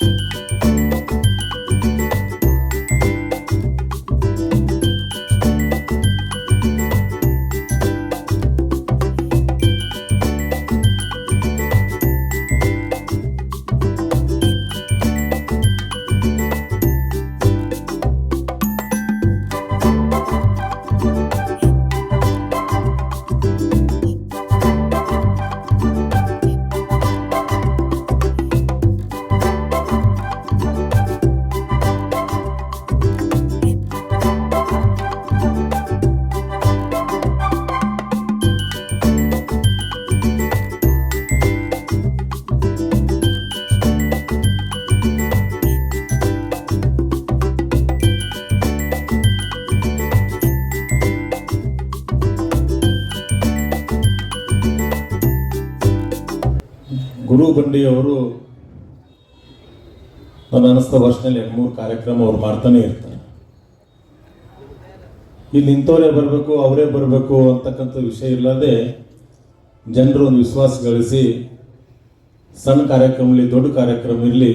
ಗುರು ಬಂಡಿಯವರು ನನ್ನ ಅನಿಸ್ತಾ ವರ್ಷದಲ್ಲಿ ಎರಡು ಮೂರು ಕಾರ್ಯಕ್ರಮ ಅವ್ರು ಮಾಡ್ತಾನೆ ಇರ್ತಾರೆ. ಇಲ್ಲಿ ನಿಂತವರೇ ಬರಬೇಕು, ಅವರೇ ಬರಬೇಕು ಅಂತಕ್ಕಂಥ ವಿಷಯ ಇಲ್ಲದೆ ಜನರು ಒಂದು ವಿಶ್ವಾಸ ಗಳಿಸಿ ಸಣ್ಣ ಕಾರ್ಯಕ್ರಮ ಇರಲಿ, ದೊಡ್ಡ ಕಾರ್ಯಕ್ರಮ ಇರಲಿ,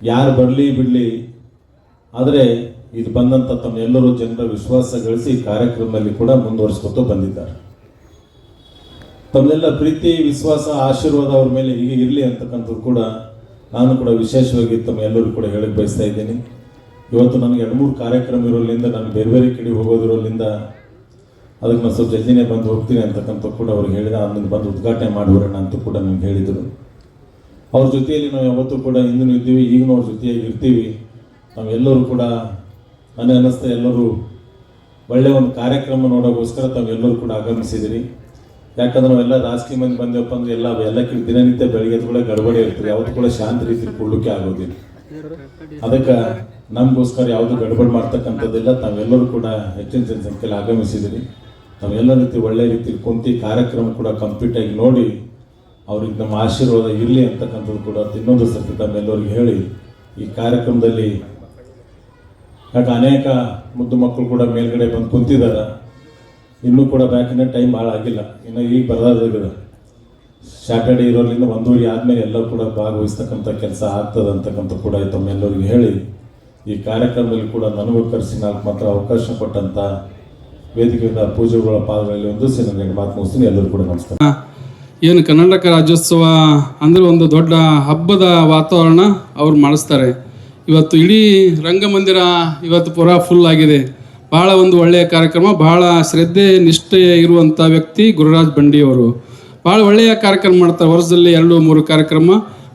ಯಾರು ಬರಲಿ ಬಿಡಲಿ, ಆದರೆ ಇದು ಬಂದಂಥ ತಮ್ಮ ಎಲ್ಲರೂ ಜನರ ವಿಶ್ವಾಸ ಗಳಿಸಿ ಕಾರ್ಯಕ್ರಮದಲ್ಲಿ ಕೂಡ ಮುಂದುವರಿಸ್ಕೊತ ಬಂದಿದ್ದಾರೆ. ತಮ್ಮೆಲ್ಲ ಪ್ರೀತಿ, ವಿಶ್ವಾಸ, ಆಶೀರ್ವಾದ ಅವ್ರ ಮೇಲೆ ಹೀಗೆ ಇರಲಿ ಅಂತಕ್ಕಂಥದ್ದು ಕೂಡ ನಾನು ಕೂಡ ವಿಶೇಷವಾಗಿ ತಮ್ಮ ಎಲ್ಲರೂ ಕೂಡ ಹೇಳಕ್ಕೆ ಬಯಸ್ತಾ ಇದ್ದೀನಿ. ಇವತ್ತು ನನಗೆ ಎರಡು ಮೂರು ಕಾರ್ಯಕ್ರಮ ಇರೋದ್ರಿಂದ, ನಾನು ಬೇರೆ ಬೇರೆ ಕಡೆ ಹೋಗೋದಿರೋದ್ರಿಂದ ಅದಕ್ಕೆ ನಾನು ಸ್ವಲ್ಪ ಜಲ್ದಿನೇ ಬಂದು ಹೋಗ್ತೀನಿ ಅಂತಕ್ಕಂಥ ಕೂಡ ಅವ್ರು ಹೇಳಿದ ಅದನ್ನು ಬಂದು ಉದ್ಘಾಟನೆ ಮಾಡಿಬಿಡೋಣ ಅಂತ ಕೂಡ ನನಗೆ ಹೇಳಿದರು. ಅವ್ರ ಜೊತೆಯಲ್ಲಿ ನಾವು ಯಾವತ್ತೂ ಕೂಡ ಹಿಂದೂ ಇದ್ದೀವಿ, ಈಗಲೂ ಅವ್ರ ಜೊತೆಯಾಗಿ ಇರ್ತೀವಿ. ನಾವೆಲ್ಲರೂ ಕೂಡ ನನಗೆ ಅನ್ನಿಸ್ತಾ ಎಲ್ಲರೂ ಒಳ್ಳೆಯ ಒಂದು ಕಾರ್ಯಕ್ರಮ ನೋಡೋಕ್ಕೋಸ್ಕರ ತಾವೆಲ್ಲರೂ ಕೂಡ ಆಗಮಿಸಿದಿರಿ. ಯಾಕಂದ್ರೆ ನಾವೆಲ್ಲ ರಾಜಕೀಯ ಮಂದಿ ಬಂದೇವಪ್ಪ ಅಂದ್ರೆ ಎಲ್ಲ, ಎಲ್ಲಕ್ಕಿಂತ ದಿನನಿತ್ಯ ಬೆಳಿಗ್ಗೆ ಕೂಡ ಗಡಬಡಿ ಇರ್ತದೆ ಯಾವತ್ತು ಕೂಡ ಶಾಂತ ರೀತಿ ಕೊಡ್ಲಿಕ್ಕೆ ಆಗೋದಿಲ್ಲ. ಅದಕ್ಕೆ ನಮಗೋಸ್ಕರ ಯಾವುದು ಗಡಬಡಿ ಮಾಡ್ತಕ್ಕಂಥದ್ದೆಲ್ಲ. ತಾವೆಲ್ಲರೂ ಕೂಡ ಹೆಚ್ಚಿನ ಜನಸಂಖ್ಯೆಯಲ್ಲಿ ಆಗಮಿಸಿದಿರಿ ತಾವೆಲ್ಲ ರೀತಿ ಒಳ್ಳೆ ರೀತಿಯಲ್ಲಿ ಕುಂತು ಕಾರ್ಯಕ್ರಮ ಕೂಡ ಕಂಪ್ಲೀಟ್ ಆಗಿ ನೋಡಿ ಅವ್ರಿಗೆ ನಮ್ಮ ಆಶೀರ್ವಾದ ಇರಲಿ ಅಂತಕ್ಕಂಥದ್ದು ಕೂಡ ಇನ್ನೊಂದು ಸರ್ತಿ ತಮ್ಮೆಲ್ಲರಿಗೆ ಹೇಳಿ ಈ ಕಾರ್ಯಕ್ರಮದಲ್ಲಿ ಯಾಕೆ ಅನೇಕ ಮುದ್ದು ಮಕ್ಕಳು ಕೂಡ ಮೇಲ್ಗಡೆ ಬಂದು ಕುಂತಿದ್ದಾರೆ. ಇನ್ನೂ ಕೂಡ ಬ್ಯಾಕಿನ ಟೈಮ್ ಭಾಳ ಆಗಿಲ್ಲ. ಇನ್ನು ಈಗ ಬರೋದಾಗಿದೆ ಸ್ಯಾಟರ್ಡೆ ಇರೋದ್ರಿಂದ ಒಂದೂರಿ ಆದಮೇಲೆ ಎಲ್ಲ ಕೂಡ ಭಾಗವಹಿಸ್ತಕ್ಕಂಥ ಕೆಲಸ ಆಗ್ತದೆ ಅಂತಕ್ಕಂಥ ಕೂಡ ತಮ್ಮೆಲ್ಲರಿಗೂ ಹೇಳಿ. ಈ ಕಾರ್ಯಕ್ರಮದಲ್ಲಿ ಕೂಡ ನನಗೂ ಕರೆಸಿ ನಾಲ್ಕು ಮಾತ್ರ ಅವಕಾಶ ಕೊಟ್ಟಂಥ ವೇದಿಕೆಯಿಂದ ಪೂಜೆಗಳ ಪಾದಗಳಲ್ಲಿ ಒಂದು ನನಗೆ ಮಾತು ಮುಗಿಸ್ತೀನಿ. ಎಲ್ಲರೂ ಕೂಡ ನಮಸ್ಕಾರ. ಏನು ಕರ್ನಾಟಕ ರಾಜ್ಯೋತ್ಸವ ಅಂದರೆ ಒಂದು ದೊಡ್ಡ ಹಬ್ಬದ ವಾತಾವರಣ ಅವ್ರು ಮಾಡಿಸ್ತಾರೆ. ಇವತ್ತು ಇಡೀ ರಂಗಮಂದಿರ ಇವತ್ತು ಪೂರಾ ಫುಲ್ ಆಗಿದೆ. ಭಾಳ ಒಂದು ಒಳ್ಳೆಯ ಕಾರ್ಯಕ್ರಮ ಭಾಳ ಶ್ರದ್ಧೆ, ನಿಷ್ಠೆ ಇರುವಂಥ ವ್ಯಕ್ತಿ ಗುರುರಾಜ್ ಬಂಡಿಯವರು. ಭಾಳ ಒಳ್ಳೆಯ ಕಾರ್ಯಕ್ರಮ ಮಾಡ್ತಾರೆ, ವರ್ಷದಲ್ಲಿ ಎರಡು, ಮೂರು ಕಾರ್ಯಕ್ರಮ.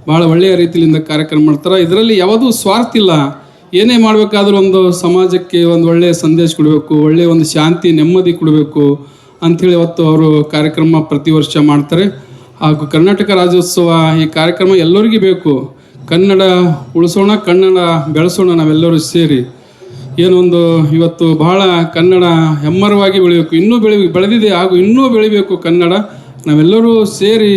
ಭಾಳ ಒಳ್ಳೆಯ ರೀತಿಯಿಂದ ಕಾರ್ಯಕ್ರಮ ಮಾಡ್ತಾರೆ. ಇದರಲ್ಲಿ ಯಾವುದೂ ಸ್ವಾರ್ಥ ಇಲ್ಲ. ಏನೇ ಮಾಡಬೇಕಾದ್ರೂ ಒಂದು ಸಮಾಜಕ್ಕೆ ಒಂದು ಒಳ್ಳೆಯ ಸಂದೇಶ ಕೊಡಬೇಕು, ಒಳ್ಳೆಯ ಒಂದು ಶಾಂತಿ, ನೆಮ್ಮದಿ ಕೊಡಬೇಕು ಅಂಥೇಳಿ ಇವತ್ತು ಅವರು ಕಾರ್ಯಕ್ರಮ ಪ್ರತಿ ವರ್ಷ ಮಾಡ್ತಾರೆ. ಹಾಗೂ ಕರ್ನಾಟಕ ರಾಜ್ಯೋತ್ಸವ ಈ ಕಾರ್ಯಕ್ರಮ ಎಲ್ಲರಿಗೂ ಬೇಕು. ಕನ್ನಡ ಉಳಿಸೋಣ, ಕನ್ನಡ ಬೆಳೆಸೋಣ, ನಾವೆಲ್ಲರೂ ಸೇರಿ. ಏನೊಂದು ಇವತ್ತು ಬಹಳ ಕನ್ನಡ ಹೆಮ್ಮರವಾಗಿ ಬೆಳೆಯಬೇಕು. ಇನ್ನೂ ಬೆಳಿ, ಬೆಳೆದಿದೆ, ಹಾಗೂ ಇನ್ನೂ ಬೆಳಿಬೇಕು ಕನ್ನಡ. ನಾವೆಲ್ಲರೂ ಸೇರಿ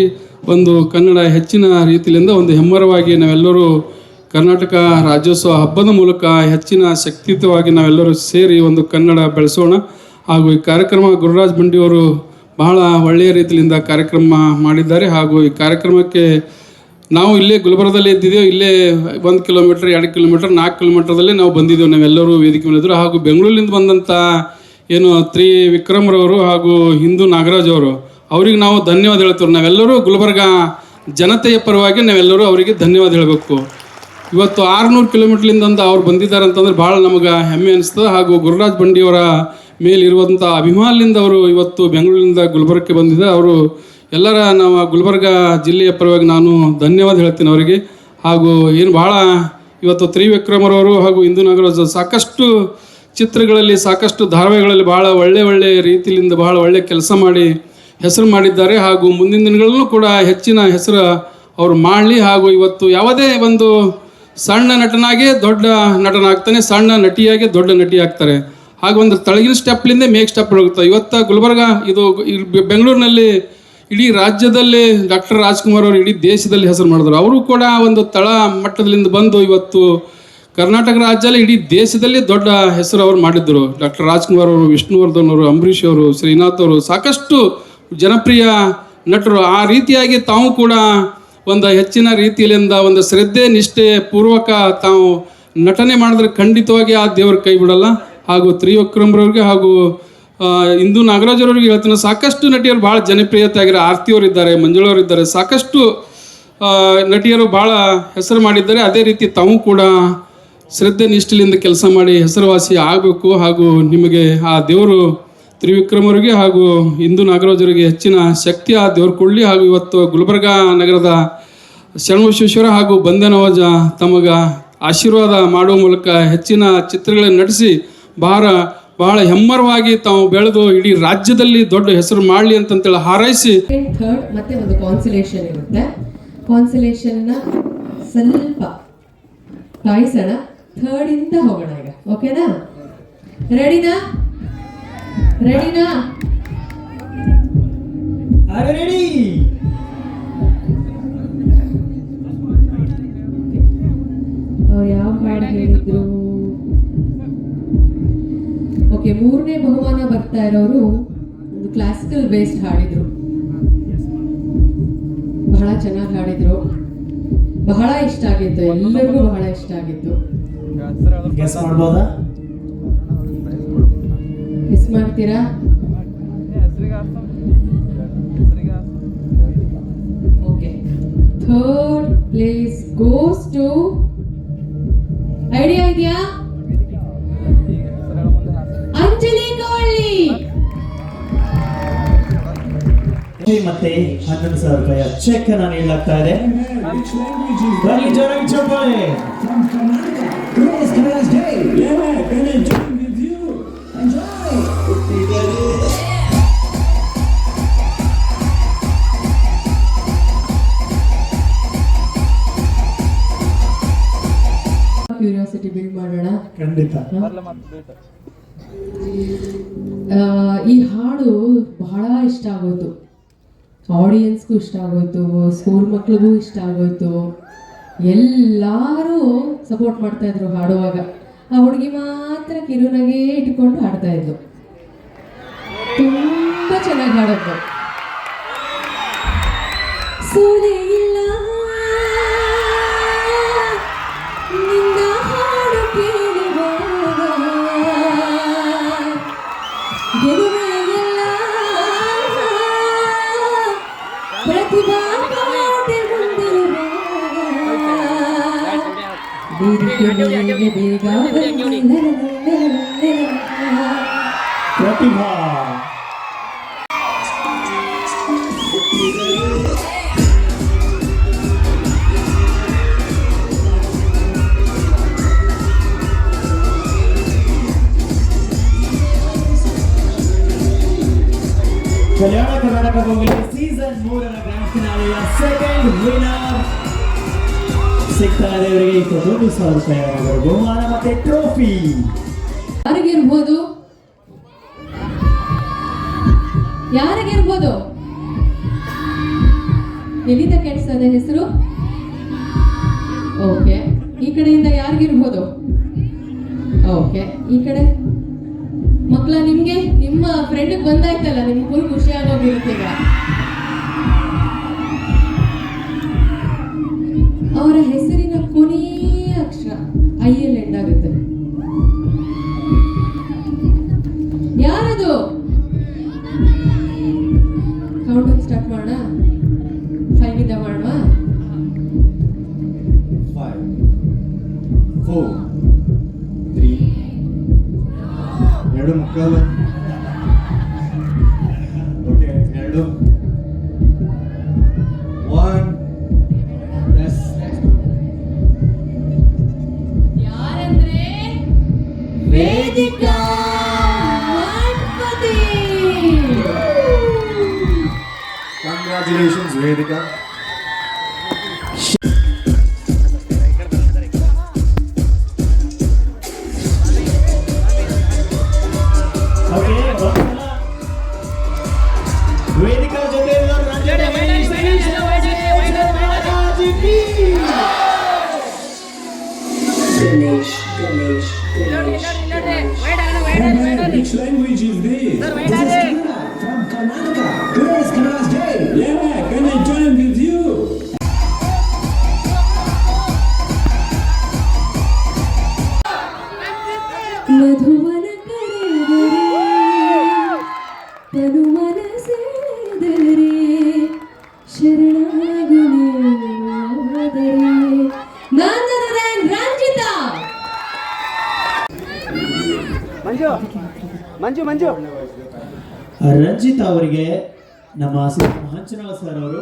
ಒಂದು ಕನ್ನಡ ಹೆಚ್ಚಿನ ರೀತಿಯಿಂದ ಒಂದು ಹೆಮ್ಮರವಾಗಿ ನಾವೆಲ್ಲರೂ ಕರ್ನಾಟಕ ರಾಜ್ಯೋತ್ಸವ ಹಬ್ಬದ ಮೂಲಕ ಹೆಚ್ಚಿನ ಶಕ್ತಿಯುತವಾಗಿ ನಾವೆಲ್ಲರೂ ಸೇರಿ ಒಂದು ಕನ್ನಡ ಬೆಳೆಸೋಣ. ಹಾಗೂ ಈ ಕಾರ್ಯಕ್ರಮ ಗುರುರಾಜ್ ಬಂಡಿಯವರು ಬಹಳ ಒಳ್ಳೆಯ ರೀತಿಯಿಂದ ಕಾರ್ಯಕ್ರಮ ಮಾಡಿದ್ದಾರೆ. ಹಾಗೂ ಈ ಕಾರ್ಯಕ್ರಮಕ್ಕೆ ನಾವು ಇಲ್ಲೇ ಗುಲ್ಬರ್ಗದಲ್ಲಿ ಇದ್ದಿದ್ದೇವೆ ಇಲ್ಲೇ ಒಂದು ಕಿಲೋಮೀಟ್ರ್, ಎರಡು ಕಿಲೋಮೀಟ್ರ್ ನಾಲ್ಕು ಕಿಲೋಮೀಟ್ರದಲ್ಲೇ ನಾವು ಬಂದಿದ್ದೇವೆ ನಾವೆಲ್ಲರೂ ವೇದಿಕೆ ಇದ್ದರು ಹಾಗೂ ಬೆಂಗಳೂರಿನಿಂದ ಬಂದಂಥ ಏನು ತ್ರಿ ವಿಕ್ರಮ್ರವರು ಹಾಗೂ ಹಿಂದೂ ನಾಗರಾಜ್ ಅವರು, ಅವ್ರಿಗೆ ನಾವು ಧನ್ಯವಾದ ಹೇಳ್ತೇವೆ. ನಾವೆಲ್ಲರೂ ಗುಲ್ಬರ್ಗ ಜನತೆಯ ಪರವಾಗಿ ನಾವೆಲ್ಲರೂ ಅವರಿಗೆ ಧನ್ಯವಾದ ಹೇಳಬೇಕು. ಇವತ್ತು ಆರುನೂರು ಕಿಲೋಮೀಟ್ರ್ಲಿಂದ ಅವ್ರು ಬಂದಿದ್ದಾರೆ ಅಂತಂದ್ರೆ ಭಾಳ ನಮಗೆ ಹೆಮ್ಮೆ ಅನಿಸ್ತದೆ. ಹಾಗೂ ಗುರುರಾಜ್ ಬಂಡಿಯವರ ಮೇಲಿರುವಂಥ ಅಭಿಮಾನದಿಂದ ಅವರು ಇವತ್ತು ಬೆಂಗಳೂರಿನಿಂದ ಗುಲ್ಬರ್ಗಕ್ಕೆ ಬಂದಿದ್ದಾರೆ. ಅವರು ಎಲ್ಲರ ನಾವು ಗುಲ್ಬರ್ಗ ಜಿಲ್ಲೆಯ ಪರವಾಗಿ ನಾನು ಧನ್ಯವಾದ ಹೇಳ್ತೀನಿ ಅವರಿಗೆ. ಹಾಗೂ ಏನು ಭಾಳ ಇವತ್ತು ತ್ರಿವಿಕ್ರಮರವರು ಹಾಗೂ ಹಿಂದೂ ನಗರ ಸಾಕಷ್ಟು ಚಿತ್ರಗಳಲ್ಲಿ, ಸಾಕಷ್ಟು ಧಾರಾವಾಹಿಗಳಲ್ಲಿ ಭಾಳ ಒಳ್ಳೆ ಒಳ್ಳೆ ರೀತಿಯಿಂದ ಭಾಳ ಒಳ್ಳೆ ಕೆಲಸ ಮಾಡಿ ಹೆಸರು ಮಾಡಿದ್ದಾರೆ. ಹಾಗೂ ಮುಂದಿನ ದಿನಗಳಲ್ಲೂ ಕೂಡ ಹೆಚ್ಚಿನ ಹೆಸರು ಅವರು ಮಾಡಲಿ. ಹಾಗೂ ಇವತ್ತು ಯಾವುದೇ ಒಂದು ಸಣ್ಣ ನಟನಾಗೆ ದೊಡ್ಡ ನಟನಾಗ್ತಾನೆ, ಸಣ್ಣ ನಟಿಯಾಗೆ ದೊಡ್ಡ ನಟಿ ಆಗ್ತಾರೆ ಹಾಗೂ ಒಂದು ತಳಗಿನ ಸ್ಟೆಪ್ಲಿಂದ ಮೇಕ್ ಸ್ಟೆಪ್ ಹೋಗುತ್ತೆ. ಇವತ್ತು ಗುಲ್ಬರ್ಗ, ಇದು ಬೆಂಗಳೂರಿನಲ್ಲಿ ಇಡೀ ರಾಜ್ಯದಲ್ಲಿ ಡಾಕ್ಟರ್ ರಾಜ್ಕುಮಾರ್ ಅವರು ಇಡೀ ದೇಶದಲ್ಲಿ ಹೆಸರು ಮಾಡಿದ್ರು. ಅವರು ಕೂಡ ಒಂದು ತಳ ಮಟ್ಟದಲ್ಲಿಂದ ಬಂದು ಇವತ್ತು ಕರ್ನಾಟಕ ರಾಜ್ಯದಲ್ಲಿ ಇಡೀ ದೇಶದಲ್ಲಿ ದೊಡ್ಡ ಹೆಸರು ಅವರು ಮಾಡಿದ್ದರು ಡಾಕ್ಟರ್ ರಾಜ್ಕುಮಾರ್ ಅವರು, ವಿಷ್ಣುವರ್ಧನ್ ಅವರು, ಅಂಬರೀಷ್ ಅವರು, ಶ್ರೀನಾಥ್ ಅವರು ಸಾಕಷ್ಟು ಜನಪ್ರಿಯ ನಟರು. ಆ ರೀತಿಯಾಗಿ ತಾವು ಕೂಡ ಒಂದು ಹೆಚ್ಚಿನ ರೀತಿಯಿಂದ ಒಂದು ಶ್ರದ್ಧೆ, ನಿಷ್ಠೆ ಪೂರ್ವಕ ತಾವು ನಟನೆ ಮಾಡಿದ್ರೆ ಖಂಡಿತವಾಗಿ ಆ ದೇವ್ರ ಕೈ ಬಿಡಲ್ಲ. ಹಾಗೂ ತ್ರಿವಿಕ್ರಮ್ರವ್ರಿಗೆ ಹಾಗೂ ಇಂದು ನಾಗರಾಜರವ್ರಿಗೆ ಹೇಳ್ತೀನಿ, ಸಾಕಷ್ಟು ನಟಿಯರು ಭಾಳ ಜನಪ್ರಿಯತೆ ಆಗಿರೋ ಆರ್ತಿಯವರು ಇದ್ದಾರೆ ಮಂಜುಳವರು ಇದ್ದಾರೆ, ಸಾಕಷ್ಟು ನಟಿಯರು ಭಾಳ ಹೆಸರು ಮಾಡಿದ್ದಾರೆ. ಅದೇ ರೀತಿ ತಾವು ಕೂಡ ಶ್ರದ್ಧೆ ನಿಷ್ಠೆಯಿಂದ ಕೆಲಸ ಮಾಡಿ ಹೆಸರುವಾಸಿ ಆಗಬೇಕು ಹಾಗೂ ನಿಮಗೆ ಆ ದೇವರು ತ್ರಿವಿಕ್ರಮರಿಗೆ ಹಾಗೂ ಇಂದು ನಾಗರಾಜರಿಗೆ ಹೆಚ್ಚಿನ ಶಕ್ತಿ ಆ ದೇವರು ಕೊಡಲಿ ಹಾಗೂ ಇವತ್ತು ಗುಲ್ಬರ್ಗ ನಗರದ ಶರಣಬಸವೇಶ್ವರ ಹಾಗೂ ಬಂಧನವಜ ತಮಗ ಆಶೀರ್ವಾದ ಮಾಡುವ ಮೂಲಕ ಹೆಚ್ಚಿನ ಚಿತ್ರಗಳನ್ನು ನಟಿಸಿ ಬಹಳ ಬಹಳ ಹೆಮ್ಮರವಾಗಿ ತಾವು ಬೆಳೆದು ಇಡೀ ರಾಜ್ಯದಲ್ಲಿ ದೊಡ್ಡ ಹೆಸರು ಮಾಡಲಿ ಅಂತಂತೇಳಿ ಹಾರೈಸಿ ಥರ್ಡ್ ಮತ್ತೆ ಒಂದು ಕಾನ್ಸಲೇಷನ್ ಇರುತ್ತೆ. ಕಾನ್ಸಲೇಷನ್ನ ಸ್ವಲ್ಪ ಕಾಯಿಸೋಣ. ಥರ್ಡ್ ಇಂದ ಹೋಗೋಣ ಈಗ. ಓಕೆನಾ ರೆಡಿನಾ ರೆಡಿನಾ ರೆಡಿ ಅವ್ರು ಯಾವ ಹಾಡು ಹೇಳಿದ್ರು? ಓಕೆ ಮೂರನೇ ಬಹುಮಾನ ಬರ್ತಾ ಇರೋರು ಒಂದು ಕ್ಲಾಸಿಕಲ್ ಬೇಸ್ಡ್ ಹಾಡಿದ್ರು. ಬಹಳ ಚೆನ್ನಾಗಿ ಹಾಡಿದ್ರು. ಬಹಳ ಇಷ್ಟ ಆಗಿತ್ತು ಎಲ್ಲರಿಗೂ ಬಹಳ ಇಷ್ಟ ಆಗಿತ್ತು. ಗೆಸ್ ಮಾಡ್ತೀರಾ? Okay third place goes to idea ಇದೆಯಾ? ಮತ್ತೆ ಹನ್ನೊಂದು ಸಾವಿರ ರೂಪಾಯಿ ಚೆಕ್ ಅನ್ನ ನೀಡಲಾಗ್ತಾ ಇದೆ. ಬನ್ನಿ ಜೋರಾಗಿ ಚಪ್ಪಾಳೆ ಕ್ಯೂರಿಯಾಸಿಟಿ ಬಿಲ್ಡ್ ಮಾಡೋಣ. ಖಂಡಿತ. ಈ ಹಾಡು ಬಹಳ ಇಷ್ಟ ಆಗೋಯ್ತು. ಆಡಿಯನ್ಸ್ಗೂ ಇಷ್ಟ ಆಗೋಯ್ತು ಸ್ಕೂಲ್ ಮಕ್ಳಿಗೂ ಇಷ್ಟ ಆಗೋಯ್ತು. ಎಲ್ಲರೂ ಸಪೋರ್ಟ್ ಮಾಡ್ತಾ ಇದ್ರು ಹಾಡುವಾಗ. ಆ ಹುಡುಗಿ ಮಾತ್ರ ಕಿರುನಗೆ ಇಟ್ಕೊಂಡು ಹಾಡ್ತಾ ತುಂಬಾ ಚೆನ್ನಾಗಿ ಹಾಡೋದು ಪ್ರತಿಭಾ ಪಾಠೆ ಮುಂದಿರುವಾಗ ವೇದಿಕೆ ಸೀಸನ್ ಮೂರರ ಗ್ರ್ಯಾಂಡ್ ಸೆಕೆಂಡ್ ವಿನರ್ ಸಿಗ್ತಾ ಇದೆ ಇವರಿಗೆ ಇಪ್ಪತ್ತೊಂದು ಸಾವಿರ ರೂಪಾಯಿ ಬಹುಮಾನ ಮತ್ತೆ ಟ್ರೋಫಿ ಯಾರಿಗಿರ್ಬೋದು ಯಾರಿಗಿರ್ಬೋದು ಎಲ್ಲಿಂದ ಕೇಳಿಸ್ತದೆ ಹೆಸರು? ಓಕೆ ಈ ಕಡೆಯಿಂದ ಯಾರಿಗಿರ್ಬೋದು ಓಕೆ ಈ ಕಡೆ? ಮಕ್ಕಳ, ನಿಮ್ಗೆ ನಿಮ್ಮ ಫ್ರೆಂಡ್ ಬಂದಾಯ್ತಲ್ಲ, ನಿಮ್ಗೆ ಫುಲ್ ಖುಷಿ ಆಗೋಗಿರುತ್ತೆ ಈಗ. ಕಂಗ್ರ್ಯಾಚುಲೇಷನ್ಸ್ ವೇದಿಕಾ ಓಕೆ ವೇದಿಕಾ ಜೊತೆ ರಂಜಿತ್ ಅವರಿಗೆ ನಮ್ಮ ಹಂಚನಾಳ ಸರ್ ಅವರು.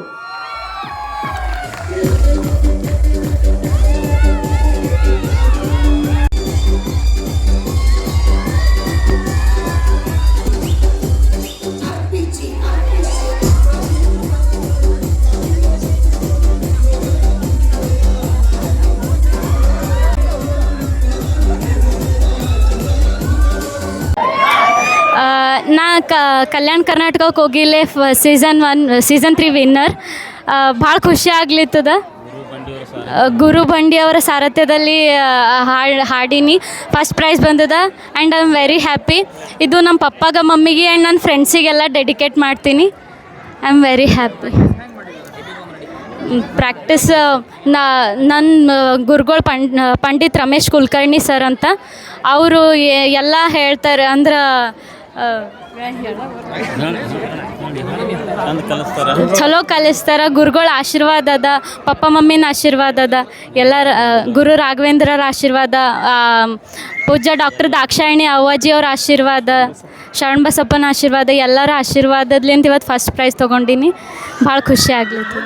ಕಲ್ಯಾಣ ಕರ್ನಾಟಕಕ್ಕೆ ಹೋಗಿಲ್ಲೇ ಫ season one season three winner ಭಾಳ ಖುಷಿ ಆಗ್ಲಿತ್ತದ. ಗುರು ಬಂಡಿ ಅವರ ಸಾರಥ್ಯದಲ್ಲಿ ಹಾಡು, ಹಾಡೀನಿ. ಫಸ್ಟ್ ಪ್ರೈಸ್ ಬಂದದ. And I am very happy ಇದು ನಮ್ಮ ಪಪ್ಪಾಗ, ಮಮ್ಮಿಗೆ ಆ್ಯಂಡ್ ನನ್ನ ಫ್ರೆಂಡ್ಸಿಗೆಲ್ಲ ಡೆಡಿಕೇಟ್ ಮಾಡ್ತೀನಿ. I am very happy practice ನಾ ನನ್ನ ಗುರುಗಳು ಪಂಡ್ ಪಂಡಿತ್ ರಮೇಶ್ ಕುಲಕರ್ಣಿ ಸರ್ ಅಂತ. ಅವರು ಎಲ್ಲ ಹೇಳ್ತಾರೆ. ಅಂದ್ರೆ ಚಲೋ ಕಲಿಸ್ತಾರ ಗುರುಗಳ ಆಶೀರ್ವಾದ ಅದ ಪಪ್ಪ ಮಮ್ಮಿನ ಆಶೀರ್ವಾದ ಅದ ಎಲ್ಲರ ಗುರು ರಾಘವೇಂದ್ರರ ಆಶೀರ್ವಾದ ಪೂಜಾ ಪೂಜ್ಯ ಡಾಕ್ಟರ್ ದಾಕ್ಷಾಯಣಿ ಅವ್ವಾಜಿಯವ್ರ ಆಶೀರ್ವಾದ ಶರಣ ಬಸಪ್ಪನ ಆಶೀರ್ವಾದ ಎಲ್ಲರ ಆಶೀರ್ವಾದದ್ಲಿಂದ ಇವತ್ತು ಫಸ್ಟ್ ಪ್ರೈಸ್ ತೊಗೊಂಡಿನಿ. ಭಾಳ ಖುಷಿ ಆಗ್ಲಿತ್ತು.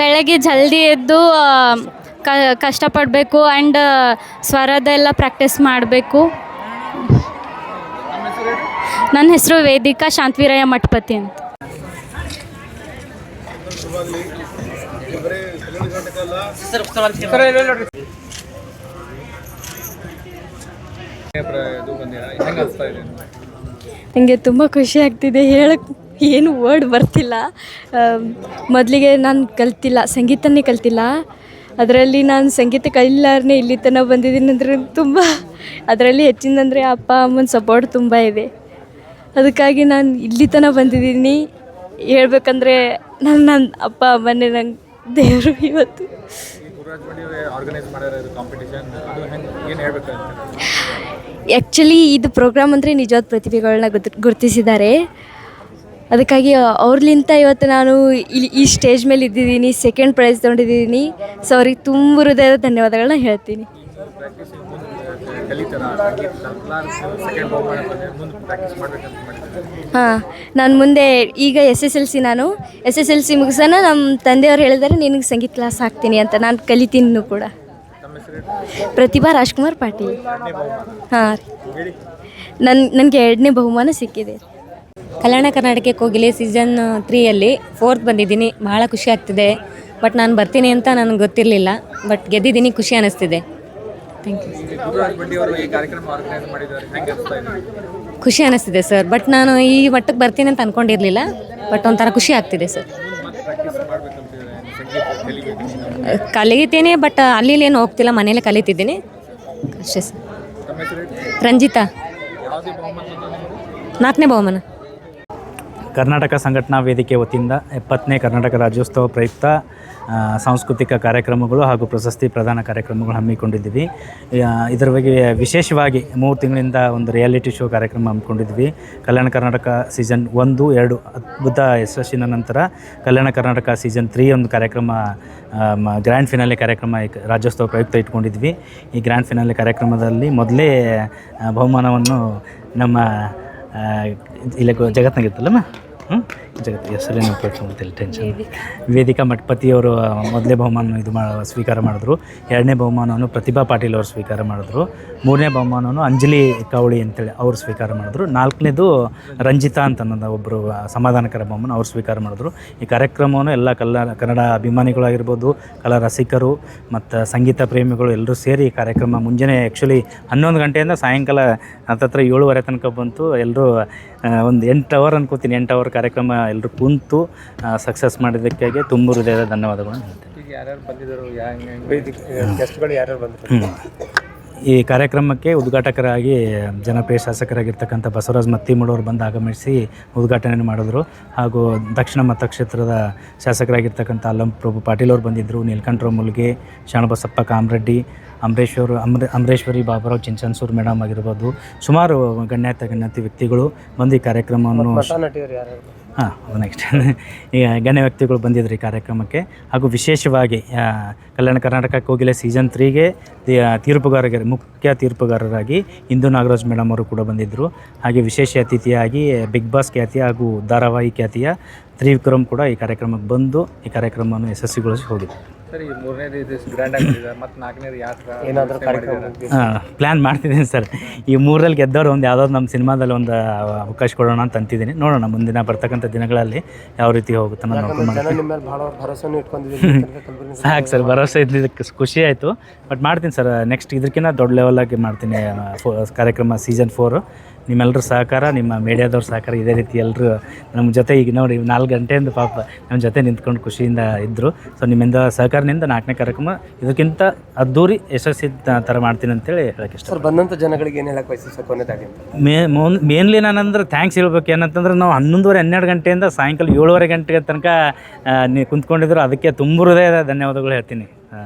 ಬೆಳಗ್ಗೆ ಜಲ್ದಿ ಎದ್ದು ಕ, ಕಷ್ಟಪಡಬೇಕು ಆ್ಯಂಡ್ ಸ್ವರದೆಲ್ಲ ಪ್ರಾಕ್ಟೀಸ್ ಮಾಡಬೇಕು. ನನ್ನ ಹೆಸರು ವೇದಿಕಾ ಶಾಂತವೀರಯ್ಯ ಮಠಪತಿ ಅಂತ. ನನಗೆ ತುಂಬ ಖುಷಿ ಆಗ್ತಿದೆ ಹೇಳಕ್ಕೆ ಏನು ವರ್ಡ್ ಬರ್ತಿಲ್ಲ. ಮೊದಲಿಗೆ ನಾನು ಕಲ್ತಿಲ್ಲ, ಸಂಗೀತನೇ ಕಲ್ತಿಲ್ಲ. ಅದರಲ್ಲಿ ನಾನು ಸಂಗೀತ ಕಲಿಲಾರನೇ ಇಲ್ಲಿ ತನಕ ಬಂದಿದ್ದೀನಿ ಅಂದರೆ ತುಂಬ ಅದರಲ್ಲಿ ಹೆಚ್ಚಿನಂದರೆ ಅಪ್ಪ, ಅಮ್ಮನ ಸಪೋರ್ಟ್ ತುಂಬ ಇದೆ. ಅದಕ್ಕಾಗಿ ನಾನು ಇಲ್ಲಿ ತನಕ ಬಂದಿದ್ದೀನಿ. ಹೇಳ್ಬೇಕಂದ್ರೆ ನನ್ನ ನನ್ನ ಅಪ್ಪ, ಅಮ್ಮನೇ ನಂಗೆ ದೇವರು ಇವತ್ತು. ಆ್ಯಕ್ಚುಲಿ ಇದು ಪ್ರೋಗ್ರಾಮ್ ಅಂದರೆ ನಿಜವಾದ ಪ್ರತಿಭೆಗಳನ್ನ ಗುರ್ತಿಸಿದ್ದಾರೆ ಗುರುತಿಸಿದ್ದಾರೆ. ಅದಕ್ಕಾಗಿ ಅವ್ರಲಿಂತ ಇವತ್ತು ನಾನು ಇಲ್ಲಿ ಈ ಸ್ಟೇಜ್ ಮೇಲೆ ಇದ್ದಿದ್ದೀನಿ ಸೆಕೆಂಡ್ ಪ್ರೈಸ್ ತೊಗೊಂಡಿದ್ದೀನಿ. ಸೊ ಅವ್ರಿಗೆ ತುಂಬ ಹೃದಯದ ಧನ್ಯವಾದಗಳನ್ನ ಹೇಳ್ತೀನಿ. ಹಾಂ, ನಾನು ಮುಂದೆ ಈಗ ಎಸ್ ಎಸ್ ಎಲ್ ಸಿ ನಾನು. ಎಸ್ ಎಸ್ ಎಲ್ ಸಿ ಮುಗಿಸೋಣ ನಮ್ಮ ತಂದೆಯವ್ರು ಹೇಳಿದರೆ ನಿನಗೆ ಸಂಗೀತ ಕ್ಲಾಸ್ ಹಾಕ್ತೀನಿ ಅಂತ. ನಾನು ಕಲಿತೀನಿ ಕೂಡ. ಪ್ರತಿಭಾ ರಾಜ್ಕುಮಾರ್ ಪಾಟೀಲ್. ಹಾಂ ನನ್ನ ನನಗೆ ಎರಡನೇ ಬಹುಮಾನ ಸಿಕ್ಕಿದೆ. ಕಲ್ಯಾಣ ಕರ್ನಾಟಕಕ್ಕೆ ಹೋಗಿಲಿ ಸೀಸನ್ ತ್ರೀಯಲ್ಲಿ ಫೋರ್ತ್ ಬಂದಿದ್ದೀನಿ. ಭಾಳ ಖುಷಿ ಆಗ್ತಿದೆ. ಬಟ್ ನಾನು ಬರ್ತೀನಿ ಅಂತ ನನಗೆ ಗೊತ್ತಿರಲಿಲ್ಲ. ಬಟ್ ಗೆದ್ದಿದ್ದೀನಿ, ಖುಷಿ ಅನ್ನಿಸ್ತಿದೆ ಥ್ಯಾಂಕ್ ಯು ಖುಷಿ ಅನ್ನಿಸ್ತಿದೆ ಸರ್ ಬಟ್ ನಾನು ಈ ಮಟ್ಟಕ್ಕೆ ಬರ್ತೀನಿ ಅಂತ ಅಂದ್ಕೊಂಡಿರಲಿಲ್ಲ ಬಟ್ ಒಂಥರ ಖುಷಿ ಆಗ್ತಿದೆ ಸರ್ ಕಲಿತೀನಿ ಬಟ್ ಅಲ್ಲಿ ಏನು ಹೋಗ್ತಿಲ್ಲ. ಮನೇಲೆ ಕಲಿತಿದ್ದೀನಿ. ಅಷ್ಟೇ ಸರ್ ರಂಜಿತಾ. ನಾಲ್ಕನೇ ಬಹುಮಾನ. ಕರ್ನಾಟಕ ಸಂಘಟನಾ ವೇದಿಕೆ ವತಿಯಿಂದ ಎಪ್ಪತ್ತನೇ ಕರ್ನಾಟಕ ರಾಜ್ಯೋತ್ಸವ ಪ್ರಯುಕ್ತ ಸಾಂಸ್ಕೃತಿಕ ಕಾರ್ಯಕ್ರಮಗಳು ಹಾಗೂ ಪ್ರಶಸ್ತಿ ಪ್ರದಾನ ಕಾರ್ಯಕ್ರಮಗಳು ಹಮ್ಮಿಕೊಂಡಿದ್ದೀವಿ. ಇದರ ಬಗ್ಗೆ ವಿಶೇಷವಾಗಿ ಮೂರು ತಿಂಗಳಿಂದ ಒಂದು ರಿಯಾಲಿಟಿ ಶೋ ಕಾರ್ಯಕ್ರಮ ಹಮ್ಮಿಕೊಂಡಿದ್ವಿ ಕಲ್ಯಾಣ ಕರ್ನಾಟಕ ಸೀಸನ್ ಒಂದು, ಎರಡು ಅದ್ಭುತ ಯಶಸ್ಸಿನ ನಂತರ ಕಲ್ಯಾಣ ಕರ್ನಾಟಕ ಸೀಸನ್ ತ್ರೀ ಒಂದು ಕಾರ್ಯಕ್ರಮ ಗ್ರ್ಯಾಂಡ್ ಫಿನಾಲೆ ಕಾರ್ಯಕ್ರಮ ರಾಜ್ಯೋತ್ಸವ ಪ್ರಯುಕ್ತ ಇಟ್ಕೊಂಡಿದ್ವಿ ಈ ಗ್ರ್ಯಾಂಡ್ ಫಿನಾಲೆ ಕಾರ್ಯಕ್ರಮದಲ್ಲಿ ಮೊದಲೇ ಬಹುಮಾನವನ್ನು ನಮ್ಮ ಇಲ್ಲಿ ಜಗತ್ತಿನಾಗಿತ್ತಲ್ಲಮ್ಮ Huh? ಜಗತ್ ಹೆಸರೇನು ಗೊತ್ತಿಲ್ಲ ಟೆನ್ಷನ್ ವೇದಿಕಾ. ಮಠಪತಿಯವರು ಮೊದಲೇ ಬಹುಮಾನ ಇದು ಮಾ ಸ್ವೀಕಾರ ಮಾಡಿದ್ರು. ಎರಡನೇ ಬಹುಮಾನವನ್ನು ಪ್ರತಿಭಾ ಪಾಟೀಲ್ ಅವರು ಸ್ವೀಕಾರ ಮಾಡಿದ್ರು. ಮೂರನೇ ಬಹುಮಾನವನ್ನು ಅಂಜಲಿ ಕವಳಿ ಅಂತೇಳಿ ಅವರು ಸ್ವೀಕಾರ ಮಾಡಿದ್ರು. ನಾಲ್ಕನೇದು ರಂಜಿತಾ ಅಂತ ಅನ್ನೋದು ಒಬ್ಬರು ಸಮಾಧಾನಕರ ಬಹುಮಾನ ಅವರು ಸ್ವೀಕಾರ ಮಾಡಿದ್ರು. ಈ ಕಾರ್ಯಕ್ರಮವನ್ನು ಎಲ್ಲ ಕಲ್ಲ ಕನ್ನಡ ಅಭಿಮಾನಿಗಳಾಗಿರ್ಬೋದು ಕಲಾ ರಸಿಕರು ಮತ್ತು ಸಂಗೀತ ಪ್ರೇಮಿಗಳು ಎಲ್ಲರೂ ಸೇರಿ ಈ ಕಾರ್ಯಕ್ರಮ ಮುಂಜಾನೆ ಆ್ಯಕ್ಚುಲಿ ಹನ್ನೊಂದು ಗಂಟೆಯಿಂದ ಸಾಯಂಕಾಲ ಹತ್ತತ್ರ ಏಳುವರೆ ತನಕ ಬಂತು. ಎಲ್ಲರೂ ಒಂದು ಎಂಟು ಅವರ್ ಅನ್ಕೋತೀನಿ ಎಂಟು ಅವರ್ ಕಾರ್ಯಕ್ರಮ ಎಲ್ಲರೂ ಕುಂತು ಸಕ್ಸಸ್ ಮಾಡಿದ್ದಕ್ಕಾಗಿ ತುಂಬ ಹೃದಯದ ಧನ್ಯವಾದಗಳನ್ನು ಹೇಳ್ತೇನೆ. ಈ ಕಾರ್ಯಕ್ರಮಕ್ಕೆ ಉದ್ಘಾಟಕರಾಗಿ ಜನಪ್ರಿಯ ಶಾಸಕರಾಗಿರ್ತಕ್ಕಂಥ ಬಸವರಾಜ್ ಮತ್ತಿಮೂಡವರು ಬಂದು ಆಗಮಿಸಿ ಉದ್ಘಾಟನೆ ಮಾಡಿದ್ರು. ಹಾಗೂ ದಕ್ಷಿಣ ಮತಕ್ಷೇತ್ರದ ಶಾಸಕರಾಗಿರ್ತಕ್ಕಂಥ ಅಲ್ಲಂ ಪ್ರಭು ಪಾಟೀಲ್ ಅವರು ಬಂದಿದ್ದರು ನೀಲ್ಕಂಠರಾವ್ ಮುಲ್ಗೆ ಶಾಣಬಸಪ್ಪ ಕಾಮರೆಡ್ಡಿ ಅಂಬರೀಶ್ ಅವರು ಅಮ್ರ ಅಂಬರೇಶ್ವರಿ ಬಾಬುರಾವ್ ಚಿಂಚನ್ಸೂರ್ ಮೇಡಮ್ ಆಗಿರ್ಬೋದು ಸುಮಾರು ಗಣ್ಯಾತ ಗಣ್ಯಾತಿ ವ್ಯಕ್ತಿಗಳು ಬಂದು ಈ ಕಾರ್ಯಕ್ರಮವನ್ನು ಹಾಂ ನೆಕ್ಸ್ಟ್ ಈಗ ಗಣ್ಯ ವ್ಯಕ್ತಿಗಳು ಬಂದಿದ್ರು ಈ ಕಾರ್ಯಕ್ರಮಕ್ಕೆ. ಹಾಗೂ ವಿಶೇಷವಾಗಿ ಕಲ್ಯಾಣ ಕರ್ನಾಟಕಕ್ಕೆ ಕೋಗಿಲೆ ಸೀಸನ್ ತ್ರೀಗೆ ತೀರ್ಪುಗಾರರಿಗೆ ಮುಖ್ಯ ತೀರ್ಪುಗಾರರಾಗಿ ಇಂದು ನಾಗರಾಜ್ ಮೇಡಮ್ ಅವರು ಕೂಡ ಬಂದಿದ್ದರು ಹಾಗೆ ವಿಶೇಷ ಅತಿಥಿಯಾಗಿ ಬಿಗ್ ಬಾಸ್ ಖ್ಯಾತಿ ಹಾಗೂ ಧಾರಾವಾಹಿ ಖ್ಯಾತಿಯ ತ್ರಿವಿಕ್ರಮ್ ಕೂಡ ಈ ಕಾರ್ಯಕ್ರಮಕ್ಕೆ ಬಂದು ಈ ಕಾರ್ಯಕ್ರಮವನ್ನು ಯಶಸ್ವಿಗೊಳಿಸಿ ಹೋಗಿದ್ದಾರೆ. ಪ್ಲ್ಯಾನ್ ಮಾಡ್ತಿದ್ದೀನಿ ಸರ್. ಈ ಮೂರಲ್ಲಿ ಗೆದ್ದವರು ಒಂದು ಯಾವ್ದಾದ್ರು ನಮ್ಮ ಸಿನಿಮಾದಲ್ಲಿ ಒಂದು ಅವಕಾಶ ಕೊಡೋಣ ಅಂತ ಅಂತಿದ್ದೀನಿ. ನೋಡೋಣ ಮುಂದಿನ ಬರ್ತಕ್ಕಂಥ ದಿನಗಳಲ್ಲಿ ಯಾವ ರೀತಿ ಹೋಗುತ್ತೆ ನೋಡ್ಕೊಂಡು. ಸಾಕು ಸರ್ ಭರವಸೆ ಇದ್ದಿದ್ದಕ್ಕೆ ಖುಷಿ ಆಯಿತು. ಬಟ್ ಮಾಡ್ತೀನಿ ಸರ್ ನೆಕ್ಸ್ಟ್ ಇದಕ್ಕಿಂತ ದೊಡ್ಡ ಲೆವೆಲಾಗಿ ಮಾಡ್ತೀನಿ ಫೋ- ಕಾರ್ಯಕ್ರಮ ಸೀಸನ್ ಫೋರು ನಿಮ್ಮೆಲ್ಲರ ಸಹಕಾರ ನಿಮ್ಮ ಮೀಡಿಯಾದವ್ರ ಸಹಕಾರ ಇದೇ ರೀತಿ ಎಲ್ಲರೂ ನಮ್ಮ ಜೊತೆ ಈಗ ನೋಡಿ ನಾಲ್ಕು ಗಂಟೆಯಿಂದ ಪಾಪ ನಮ್ಮ ಜೊತೆ ನಿಂತ್ಕೊಂಡು ಖುಷಿಯಿಂದ ಇದ್ದರು ಸೊ ನಿಮ್ಮಿಂದ ಸಹಕಾರದಿಂದ ನಾಲ್ಕನೇ ಕಾರ್ಯಕ್ರಮ ಇದಕ್ಕಿಂತ ಅದ್ದೂರಿ ಯಶಸ್ವಿ ಥರ ಮಾಡ್ತೀನಿ ಅಂತೇಳಿ ಹೇಳಕ್ಕೆ ಇಷ್ಟ ಬಂದಂಥ ಜನಗಳಿಗೆ ಏನು ಹೇಳಕ್ಕೆ ಬಯಸಿ ಸರ್ ಕೊನೆದಾಗಿ ಮೇ ಮೇನ್ಲಿ ನಾನಂದ್ರೆ ಥ್ಯಾಂಕ್ಸ್ ಹೇಳ್ಬೇಕು. ಏನಂತಂದ್ರೆ ನಾವು ಹನ್ನೊಂದುವರೆ ಹನ್ನೆರಡು ಗಂಟೆಯಿಂದ ಸಾಯಂಕಾಲ ಏಳುವರೆ ಗಂಟೆಗೆ ತನಕ ಕುಂತ್ಕೊಂಡಿದ್ರು. ಅದಕ್ಕೆ ತುಂಬ ಹೃದಯದ ಧನ್ಯವಾದಗಳು ಹೇಳ್ತೀನಿ. ಆ,